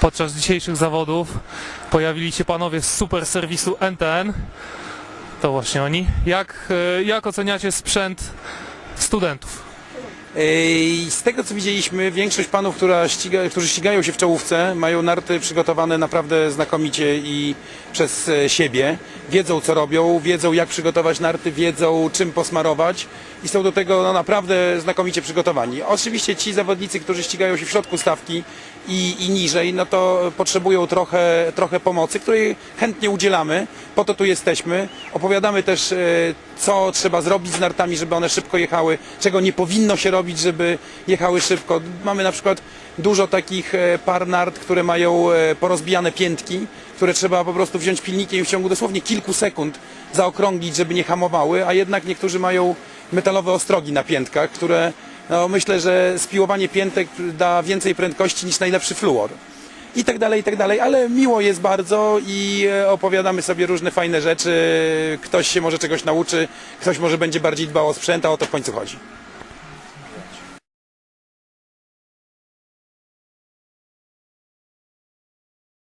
Podczas dzisiejszych zawodów pojawili się panowie z super serwisu NTN. To właśnie oni. Jak, e, jak oceniacie sprzęt studentów? Z tego co widzieliśmy, większość panów, która ściga, którzy ścigają się w czołówce, mają narty przygotowane naprawdę znakomicie i przez e, siebie. Wiedzą co robią, wiedzą jak przygotować narty, wiedzą czym posmarować i są do tego no, naprawdę znakomicie przygotowani. Oczywiście ci zawodnicy, którzy ścigają się w środku stawki i, i niżej, no to potrzebują trochę, trochę pomocy, której chętnie udzielamy. Po to tu jesteśmy. Opowiadamy też, e, co trzeba zrobić z nartami, żeby one szybko jechały, czego nie powinno się robić, żeby jechały szybko. Mamy na przykład dużo takich e, par nart, które mają e, porozbijane piętki, które trzeba po prostu wziąć pilnikiem i w ciągu dosłownie kilku sekund zaokrąglić, żeby nie hamowały, a jednak niektórzy mają metalowe ostrogi na piętkach, które no, myślę, że spiłowanie piętek da więcej prędkości niż najlepszy fluor i tak dalej, i tak dalej, ale miło jest bardzo i e, opowiadamy sobie różne fajne rzeczy, ktoś się może czegoś nauczy, ktoś może będzie bardziej dbał o sprzęt, a o to w końcu chodzi.